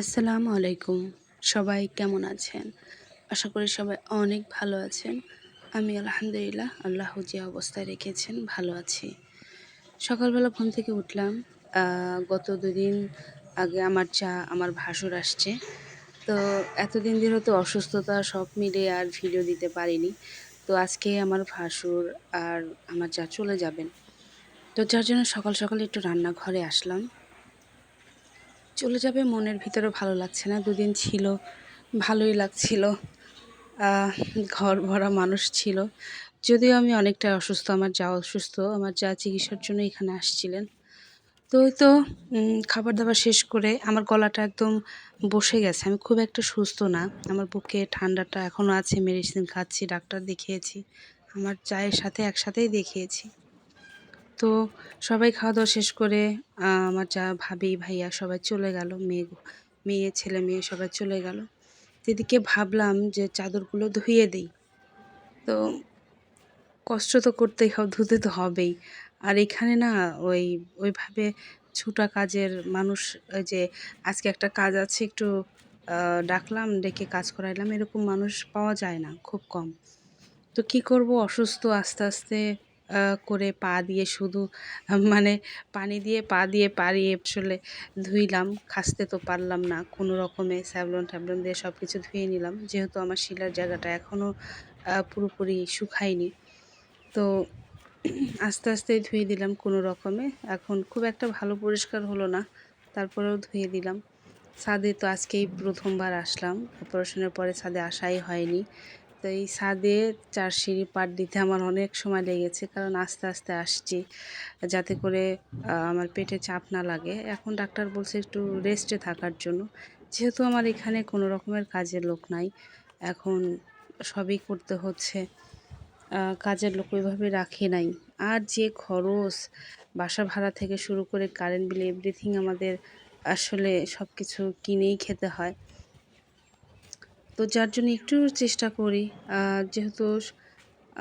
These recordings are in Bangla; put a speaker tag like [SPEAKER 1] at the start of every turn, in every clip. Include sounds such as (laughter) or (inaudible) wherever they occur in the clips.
[SPEAKER 1] আসসালামু আলাইকুম। সবাই কেমন আছেন? আশা করি সবাই অনেক ভালো আছেন। আমি আলহামদুলিল্লাহ আল্লাহ যে অবস্থায় রেখেছেন, ভালো আছি। সকালবেলা ঘুম থেকে উঠলাম। গত দুদিন আগে আমার চা, আমার ভাসুর আসছে। তো এতদিন ধরে তো অসুস্থতা সব মিলে আর ভিডিও দিতে পারিনি, তো আজকে আমার ভাসুর আর আমার চা চলে যাবেন। তো যার জন্য সকাল সকাল একটু রান্নাঘরে আসলাম। চলে যাবে, মনের ভিতরে ভালো লাগছে না। দুদিন ছিল, ভালোই লাগছিল। ঘর ভরা মানুষ ছিল। যদিও আমি অনেকটা অসুস্থ, আমার যা অসুস্থ, আমার যা চিকিৎসার জন্য এখানে আসছিলেন। তো ওই তো খাবার দাবার শেষ করে আমার গলাটা একদম বসে গেছে। আমি খুব একটা সুস্থ না। আমার বুকে ঠান্ডাটা এখনও আছে, মেডিসিন খাচ্ছি, ডাক্তার দেখিয়েছি, আমার চায়ের সাথে একসাথেই দেখিয়েছি। তো সবাই খাওয়া দাওয়া শেষ করে আমার যা ভাবি ভাইয়া সবাই চলে গেল, মেয়ে মেয়ে, ছেলে, মেয়ে সবাই চলে গেল। এদিকে ভাবলাম যে চাদরগুলো ধুয়ে দিই। তো কষ্ট তো করতেই হবে, ধুতে তো হবেই। আর এখানে না ওই, ওইভাবে ছুটা কাজের মানুষ যে আজকে একটা কাজ আছে একটু ডাকলাম, ডেকে কাজ করাইলাম, এরকম মানুষ পাওয়া যায় না, খুব কম। তো কি করব, অসুস্থ আস্তে আস্তে করে পা দিয়ে শুধু মানে পানি দিয়ে, পা দিয়ে পাড়িয়ে আসলে ধুইলাম। খাসতে তো পারলাম না, কোনো রকমে স্যাভলন ট্যাভলন দিয়ে সব কিছু ধুয়ে নিলাম। যেহেতু আমার শিলার জায়গাটা এখনও পুরোপুরি শুকায়নি। তো আস্তে আস্তে ধুয়ে দিলাম কোনো রকমে। এখন খুব একটা ভালো পরিষ্কার হলো না, তারপরেও ধুয়ে দিলাম। ছাদে তো আজকেই প্রথমবার আসলাম। অপারেশনের পরে ছাদে আসাই হয়নি। তো এই ছাদে চার সিঁড়ি পার দিতে আমার অনেক সময় লেগেছে, কারণ আস্তে আস্তে আসছি যাতে করে আমার পেটে চাপ না লাগে। এখন ডাক্তার বলছে একটু রেস্টে থাকার জন্য। যেহেতু আমার এখানে কোনো রকমের কাজের লোক নাই, এখন সবই করতে হচ্ছে। কাজের লোক ওইভাবে রাখে নাই। আর যে খরচ, বাসা ভাড়া থেকে শুরু করে কারেন্ট বিল এভরিথিং আমাদের আসলে সব কিছু কিনেই খেতে হয়। তো যার জন্য একটু চেষ্টা করি। যেহেতু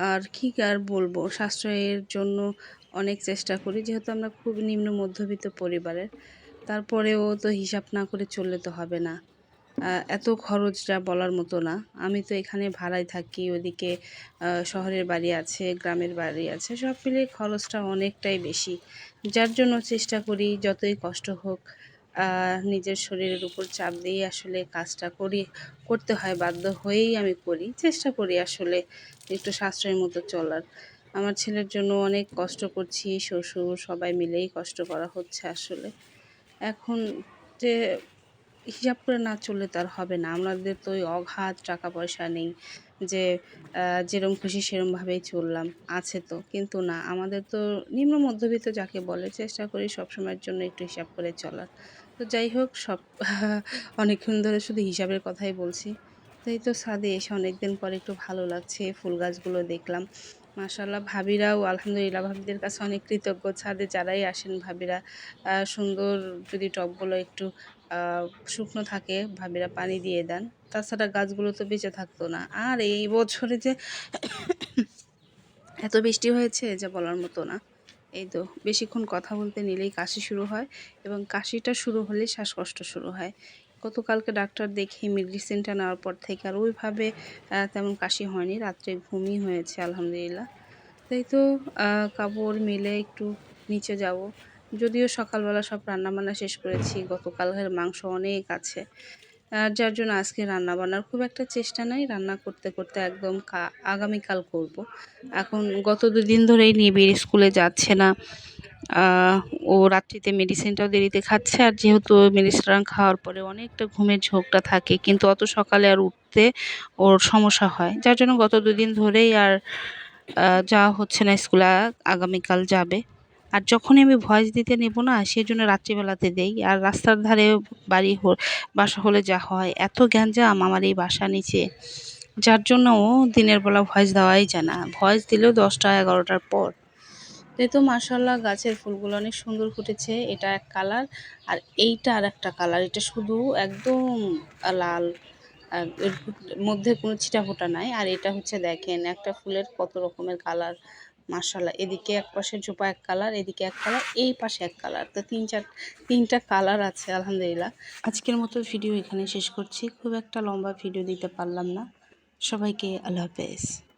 [SPEAKER 1] আর কি আর বলব, সাশ্রয়ের জন্য অনেক চেষ্টা করি। যেহেতু আমরা খুব নিম্ন মধ্যবিত্ত পরিবারের, তারপরেও তো হিসাব না করে চললে তো হবে না। এত খরচ যা বলার মতো না। আমি তো এখানে ভাড়ায় থাকি, ওদিকে শহরের বাড়ি আছে, গ্রামের বাড়ি আছে, সব মিলিয়ে খরচটা অনেকটাই বেশি। যার জন্য চেষ্টা করি, যতই কষ্ট হোক নিজের শরীরের উপর চাপ দিয়ে আসলে কাজটা করি, করতে হয়, বাধ্য হয়েই আমি করি, চেষ্টা করি আসলে একটু সাশ্রয়ের মতো চলার। আমার ছেলের জন্য অনেক কষ্ট করছি, শ্বশুর সবাই মিলেই কষ্ট করা হচ্ছে আসলে। এখন যে হিসাব করে না চললে তো আর হবে না, আমাদের তো ওই অঘাত টাকা পয়সা নেই যে যেরম খুশি সেরমভাবেই চললাম, আছে তো, কিন্তু না, আমাদের তো নিম্ন মধ্যবিত্ত যাকে বলে, চেষ্টা করি সবসময়ের জন্য একটু হিসাব করে চলার। তো যাই হোক, সব (laughs) অনেকক্ষণ ধরে শুধু হিসাবের কথাই বলছি। তাই তো ছাদে এসে অনেকদিন পরে একটু ভালো লাগছে, ফুল গাছগুলো দেখলাম। মাশাল্লাহ ভাবিরাও, আলহামদুলিল্লাহ, ভাবিদের কাছে অনেক কৃতজ্ঞ। ছাদে যারাই আসেন, ভাবিরা সুন্দর যদি টবগুলো একটু শুকনো থাকে, ভাবিরা পানি দিয়ে দেন। তাছাড়া গাছগুলো তো বেঁচে থাকতো না। আর এই বছরে যে (coughs) এত বৃষ্টি হয়েছে, যা বলার মতো না। এই তো বেশিক্ষণ কথা বলতে নিলেই কাশি শুরু হয় এবং কাশিটা শুরু হলেই শ্বাসকষ্ট শুরু হয়। গতকালকে ডাক্তার দেখে মেডিসিনটা নেওয়ার পর থেকে আর ওইভাবে তেমন কাশি হয়নি, রাত্রে ঘুমই হয়েছে, আলহামদুলিল্লাহ। তাই তো কাপড় মেলে একটু নিচে যাব। যদিও সকালবেলা সব রান্নাবান্না শেষ করেছি, গতকালের মাংস অনেক আছে। আর যার জন্য আজকে রান্না বান্নার খুব একটা চেষ্টা নাই। রান্না করতে করতে একদম আগামীকাল করব। এখন গত দুদিন ধরেই নিবিড় স্কুলে যাচ্ছে না। ও রাত্রিতে মেডিসিনটাও দেরিতে খাচ্ছে আর যেহেতু মেডিসিন খাওয়ার পরে অনেকটা ঘুমের ঝোঁকটা থাকে, কিন্তু অত সকালে আর উঠতে ওর সমস্যা হয়। যার জন্য গত দুদিন ধরেই আর যাওয়া হচ্ছে না স্কুলে, আগামীকাল যাবে। আর যখনই আমি ভয়েস দিতে নেব না সেই জন্য রাত্রিবেলাতে দেই। আর রাস্তার ধারে বাড়ি বাসা হলে যা হয়, এত গ্যাঞ্জাম আমার এই বাসা নিচে। যার জন্য দিনের বেলা ভয়েস দেওয়াই যায় না। ভয়েস দিলেও দশটা, এগারোটার পর। এই তো মাশাল্লাহ গাছের ফুলগুলো অনেক সুন্দর ফুটেছে। এটা এক কালার, আর এইটা আর একটা কালার। এটা শুধু একদম লাল মধ্যে কোনো ছিটা ফোটা নাই। আর এটা হচ্ছে দেখেন, একটা ফুলের কত রকমের কালার। মার্শাল্লাহ এদিকে এক পাশে জোপা এক কালার, এদিকে এক কালার, এই পাশে এক কালার। তো তিন চার, তিনটা কালার আছে, আলহামদুলিল্লাহ। আজকের মতো ভিডিও এখানে শেষ করছি। খুব একটা লম্বা ভিডিও দিতে পারলাম না। সবাইকে আল্লাহ হাফেজ।